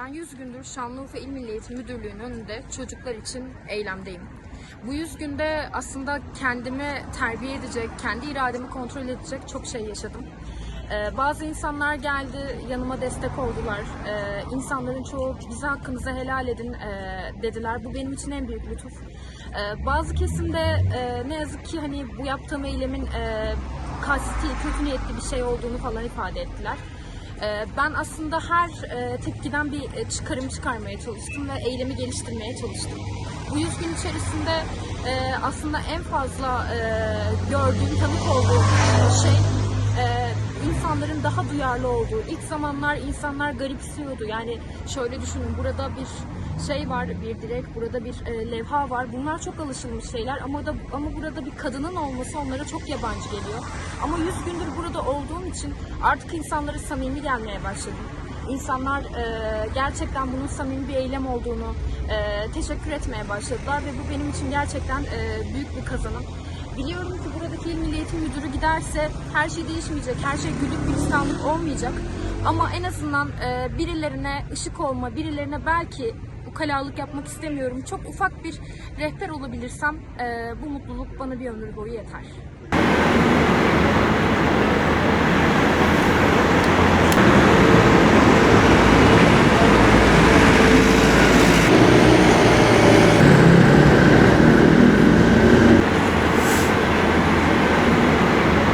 Ben 100 gündür Şanlıurfa İl Milli Eğitim Müdürlüğü'nün önünde çocuklar için eylemdeyim. Bu 100 günde aslında kendimi terbiye edecek, kendi irademi kontrol edecek çok şey yaşadım. Ee, bazı insanlar geldi, yanıma destek oldular. Ee, insanların çoğu bize hakkınızı helal edin e, dediler. Bu benim için en büyük lütuf. Ee, bazı kesimde e, ne yazık ki hani bu yaptığım eylemin e, kasti, kötü niyetli bir şey olduğunu falan ifade ettiler. Ee, Ben aslında her e, tepkiden bir e, çıkarım çıkarmaya çalıştım ve eylemi geliştirmeye çalıştım. Bu 100 gün içerisinde e, aslında en fazla gördüğüm, tanık olduğum şey insanların daha duyarlı olduğu. İlk zamanlar insanlar garipsiyordu. Yani şöyle düşünün burada bir şey var, bir direk, burada bir e, levha var. Bunlar çok alışılmış şeyler ama da ama burada bir kadının olması onlara çok yabancı geliyor. Ama 100 gündür burada olduğum için artık insanlara samimi gelmeye başladım. İnsanlar e, gerçekten bunun samimi bir eylem olduğunu e, teşekkür etmeye başladılar ve bu benim için gerçekten e, büyük bir kazanım. Biliyorum ki buradaki İl Milli Müdürü giderse her şey değişmeyecek, her şey güllük gülistanlık olmayacak. Ama en azından e, birilerine ışık olma, birilerine belki ukalalık yapmak istemiyorum. Çok ufak bir rehber olabilirsem e, bu mutluluk bana bir ömür boyu yeter.